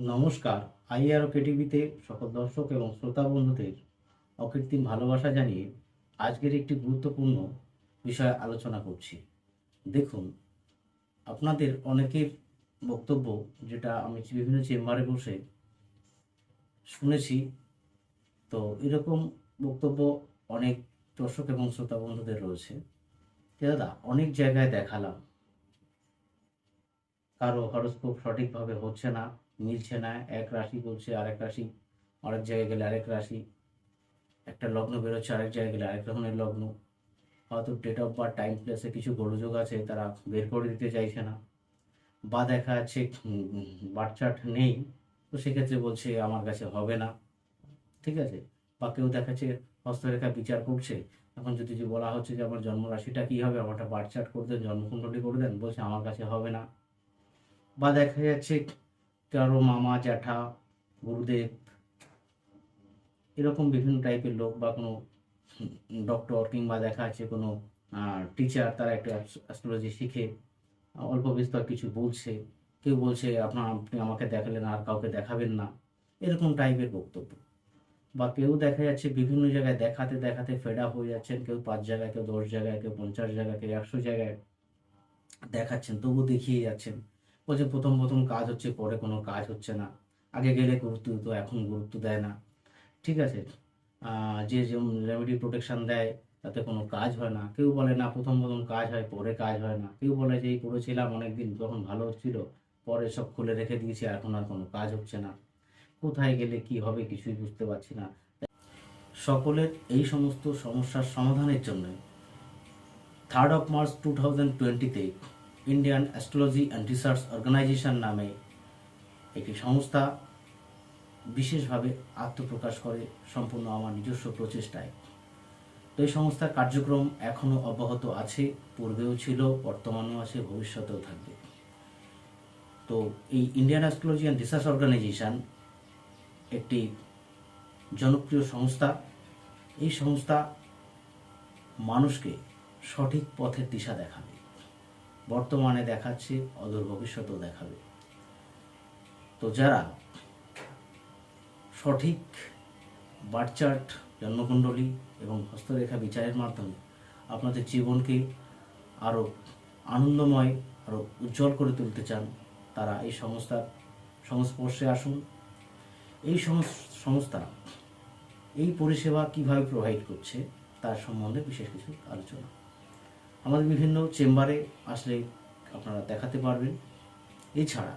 নমস্কার। আইআর কেটিভিতে সকল দর্শক এবং শ্রোতা বন্ধুদের অকৃত্রিম ভালোবাসা জানিয়ে আজকের একটি গুরুত্বপূর্ণ বিষয়ে আলোচনা করছি। দেখুন, আপনাদের অনেকের বক্তব্য যেটা আমি বিভিন্ন চেম্বারে বসে শুনেছি, তো এরকম বক্তব্য অনেক দর্শক এবং শ্রোতা বন্ধুদের রয়েছে। দাদা, অনেক জায়গায় দেখালাম। কারও হরস্কোপ সঠিকভাবে হচ্ছে না। মিলছে না, এক রাশি বলছে আরেক রাশি আরেক জায়গায় গেলে আরেক রাশি, একটা লগ্ন বেরোচ্ছে আরেক জায়গায় গেলে আরেক রকমের লগ্ন। হয়তো ডেট অফ বার্থ টাইম প্লেসে কিছু গোলযোগ আছে, তারা বের করে দিতে চাইছে না। বা দেখা যাচ্ছে বার্থ চার্ট নেই, তো সেক্ষেত্রে বলছে আমার কাছে হবে না। ঠিক আছে? বা কেউ দেখাচ্ছে হস্তরেখা বিচার করছে, এখন যদি যে বলা হচ্ছে যে আমার জন্ম রাশিটা কী হবে, আমারটা বার্থ চার্ট করে দেন, জন্মকুণ্ডলী করে দেন, বলছে আমার কাছে হবে না। বা দেখা যাচ্ছে কারও মামা, জ্যাঠা, গুরুদেব, এরকম বিভিন্ন টাইপের লোক বা কোনো ডক্টর কিংবা দেখা যাচ্ছে কোনো টিচার তারা একটা অ্যাস্ট্রোলজি শিখে, অল্প বিস্তর কিছু বলছে। কেউ বলছে, আপনার আপনি আমাকে দেখালেন, আর কাউকে দেখাবেন না। এরকম টাইপের বক্তব্য। বা কেউ দেখা যাচ্ছে বিভিন্ন জায়গায় দেখাতে দেখাতে ফেডা হয়ে যাচ্ছেন, কেউ পাঁচ জায়গায়, কেউ দশ জায়গায়, কেউ পঞ্চাশ জায়গায়, কেউ একশো জায়গায় দেখাচ্ছেন, তবু দেখিয়ে যাচ্ছেন। বলছে, প্রথম প্রথম কাজ হচ্ছে, পরে কোনো কাজ হচ্ছে না। আগে গেলে গুরুত্ব দিত, এখন গুরুত্ব দেয় না। ঠিক আছে। যে যেমন রেমেডি প্রোটেকশান দেয়, তাতে কোনো কাজ হয় না। কেউ বলে, না, প্রথম প্রথম কাজ হয়, পরে কাজ হয় না। কেউ বলে যে, এই করেছিলাম অনেকদিন, তখন ভালো হচ্ছিল, পরে সব খুলে রেখে দিয়েছি এখন আর কোনো কাজ হচ্ছে না। কোথায় গেলে কি হবে কিছুই বুঝতে পারছি না। সকলের এই সমস্ত সমস্যার সমাধানের জন্য third of March two thousand টোয়েন্টিতে Indian astrology and research organization নামে একটি সংস্থা বিশেষভাবে আত্মপ্রকাশ করে সম্পূর্ণ আমার নিজস্ব প্রচেষ্টায়। তো এই সংস্থার কার্যক্রম এখনও অব্যাহত আছে, পূর্বেও ছিল, বর্তমানেও আছে, ভবিষ্যতেও থাকবে। তো এই Indian astrology and research organization একটি জনপ্রিয় সংস্থা। এই সংস্থা মানুষকে সঠিক পথের দিশা দেখাবে। বর্তমানে দেখাচ্ছে, অদূর ভবিষ্যতেও দেখাবে। তো যারা সঠিক বার্চার্ট জন্মকুণ্ডলী এবং হস্তরেখা বিচারের মাধ্যমে আপনাদের জীবনকে আরও আনন্দময়, আরও উজ্জ্বল করে তুলতে চান, তারা এই সংস্থার সংস্পর্শে আসুন। এই সংস- সংস্থা এই পরিষেবা কীভাবে প্রোভাইড করছে, তার সম্বন্ধে বিশেষ কিছু আলোচনা। আমাদের বিভিন্ন চেম্বারে আসলে আপনারা দেখাতে পারবেন। এছাড়া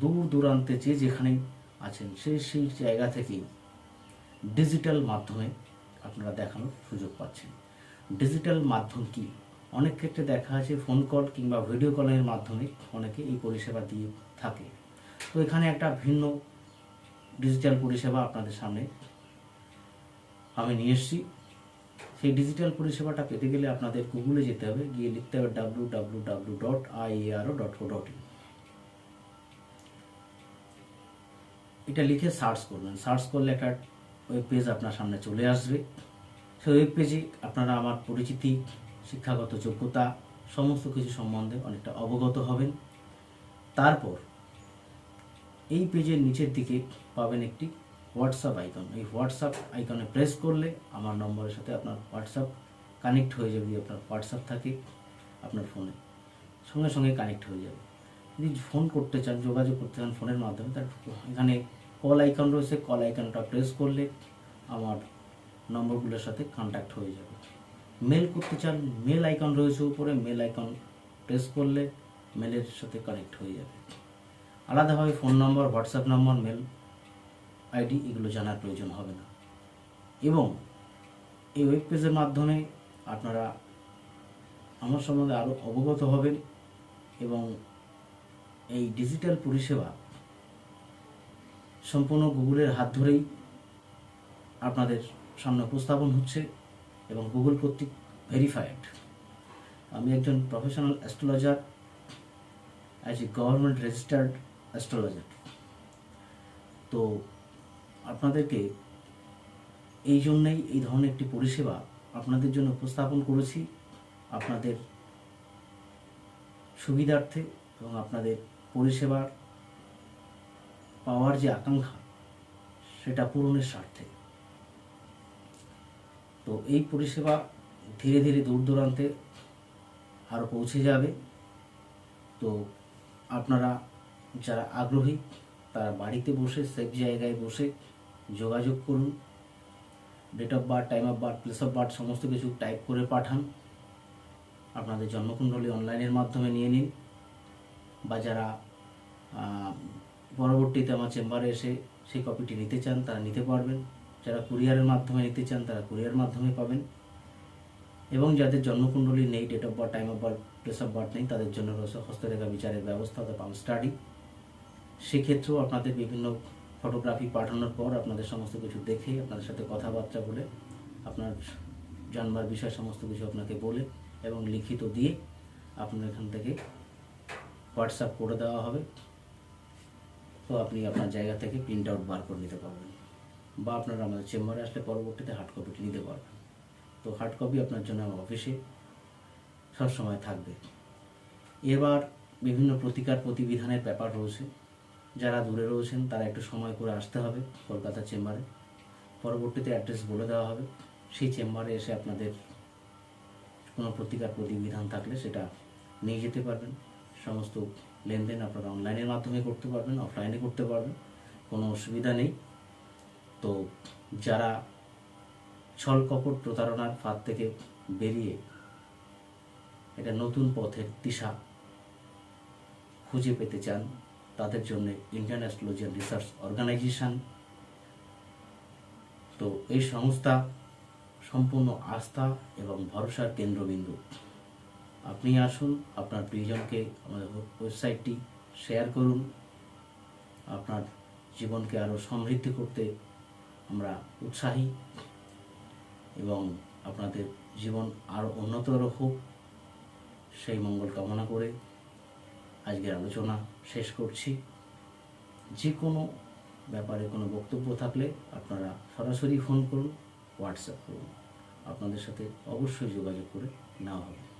দূর দূরান্তে যে যেখানে আছেন সেই সেই জায়গা থেকেই ডিজিটাল মাধ্যমে আপনারা দেখানোর সুযোগ পাচ্ছেন। ডিজিটাল মাধ্যম কি? অনেক ক্ষেত্রে দেখা আছে ফোন কল কিংবা ভিডিও কলের মাধ্যমে অনেকে এই পরিষেবা দিয়ে থাকে। তো এখানে একটা ভিন্ন ডিজিটাল পরিষেবা আপনাদের সামনে আমি নিয়ে এসেছি। সেই ডিজিটাল পরিষেবাটা পেতে গেলে আপনাদের গুগলে যেতে হবে। গিয়ে লিখতে হবে W W W dot IARO dot co dot in এটা লিখে সার্চ করবেন। সার্চ করলে একটা ওয়েব পেজ আপনার সামনে চলে আসবে। সেই ওয়েব পেজে আপনারা আমার পরিচিতি, শিক্ষাগত যোগ্যতা, সমস্ত কিছু সম্বন্ধে অনেকটা অবগত হবেন। তারপর এই পেজের নিচের দিকে পাবেন একটি হোয়াটসঅ্যাপ আইকন। এই হোয়াটসঅ্যাপ আইকনে প্রেস করলে আমার নম্বরের সাথে আপনার হোয়াটসঅ্যাপ কানেক্ট হয়ে যাবে, যদি আপনার হোয়াটসঅ্যাপ থাকে আপনার ফোনে। সঙ্গে সঙ্গে কানেক্ট হয়ে যাবে। যদি ফোন করতে চান, যোগাযোগ করতে চান ফোনের মাধ্যমে, তার এখানে কল আইকন রয়েছে, কল আইকনটা প্রেস করলে আমার নম্বরগুলোর সাথে কন্ট্যাক্ট হয়ে যাবে। মেল করতে চান, মেল আইকন রয়েছে উপরে, মেল আইকন প্রেস করলে মেলের সাথে কানেক্ট হয়ে যাবে। আলাদাভাবে phone number, WhatsApp number, mail ID এগুলো জানার প্রয়োজন হবে না। এবং এই ওয়েব পেজের মাধ্যমে আপনারা আমার সম্বন্ধে আরও অবগত হবেন এবং এই ডিজিটাল পরিষেবা সম্পূর্ণ গুগলের হাত ধরেই আপনাদের সামনে উপস্থাপন হচ্ছে এবং গুগল কর্তৃক ভেরিফাইড আমি একজন professional astrologer as a government registered astrologer তো আপনাদেরকে এই জন্যই এই ধরনের একটি পরিষেবা আপনাদের জন্য উপস্থাপন করেছি। আপনাদের সুবিধার্থে এবং আপনাদের পরিষেবার পাওয়ার যে আকাঙ্ক্ষা, সেটা পূরণের স্বার্থে। তো এই পরিষেবা ধীরে ধীরে দূর দূরান্তে আরও পৌঁছে যাবে। তো আপনারা যারা আগ্রহী, তারা বাড়িতে বসে, সেফ জায়গায় বসে যোগাযোগ করুন। Date of birth time of birth place of birth সমস্ত কিছু টাইপ করে পাঠান। আপনাদের জন্মকুণ্ডলী অনলাইনের মাধ্যমে নিয়ে নিন। বা যারা পরবর্তীতে আমার চেম্বারে এসে সেই কপিটি নিতে চান, তারা নিতে পারবেন। যারা কুরিয়ারের মাধ্যমে নিতে চান, তারা কুরিয়ার মাধ্যমে পাবেন। এবং যাদের জন্মকুণ্ডলী নেই date of birth time of birth place of birth নেই, তাদের জন্য রয়েছে হস্তরেখা বিচারের ব্যবস্থা অর্থাৎ পাম স্টাডি সেক্ষেত্রেও আপনাদের বিভিন্ন ফটোগ্রাফি পাঠানোর পর আপনাদের সমস্ত কিছু দেখে আপনাদের সাথে কথাবার্তা বলে, আপনার জানবার বিষয় সমস্ত কিছু আপনাকে বলে এবং লিখিত দিয়ে আপনার এখান থেকে হোয়াটসঅ্যাপ করে দেওয়া হবে। তো আপনি আপনার জায়গা থেকে প্রিন্ট আউট বার করে নিতে পারবেন বা আপনারা আমাদের চেম্বারে আসলে পরবর্তীতে হার্ড কপিটি নিতে পারবেন। তো হার্ড কপি আপনার জন্য আমার অফিসে সবসময় থাকবে। এবার বিভিন্ন প্রতিকার প্রতিবিধানের ব্যাপার রয়েছে। যারা দূরে রয়েছেন, তারা একটু সময় করে আসতে হবে কলকাতা চেম্বারে। পরবর্তীতে অ্যাড্রেস বলে দেওয়া হবে। সেই চেম্বারে এসে আপনাদের কোনো প্রতিকার প্রতিবিধান থাকলে সেটা নিয়ে যেতে পারবেন। সমস্ত লেনদেন আপনারা অনলাইনের মাধ্যমে করতে পারবেন, অফলাইনে করতে পারবেন, কোনো অসুবিধা নেই। তো যারা ছল কপট প্রতারণার ফাঁদ থেকে বেরিয়ে এটা নতুন পথের দিশা খুঁজে পেতে চান তাদের জন্য ইন্ডিয়ান অ্যাস্ট্রোলজিয়ান রিসার্চ অর্গানাইজেশন তো এই সংস্থা সম্পূর্ণ আস্থা এবং ভরসার কেন্দ্রবিন্দু। আপনি আসুন, আপনার প্রিয়জনকে আমাদের ওয়েবসাইটটি শেয়ার করুন। আপনার জীবনকে আরও সমৃদ্ধি করতে আমরা উৎসাহী এবং আপনাদের জীবন আরও উন্নতর হোক, সেই মঙ্গল কামনা করে আজকের আলোচনা শেষ করছি। যে কোনো ব্যাপারে কোনো বক্তব্য থাকলে আপনারা সরাসরি ফোন করুন, হোয়াটসঅ্যাপ করুন। আপনাদের সাথে অবশ্যই যোগাযোগ করে নেওয়া হবে।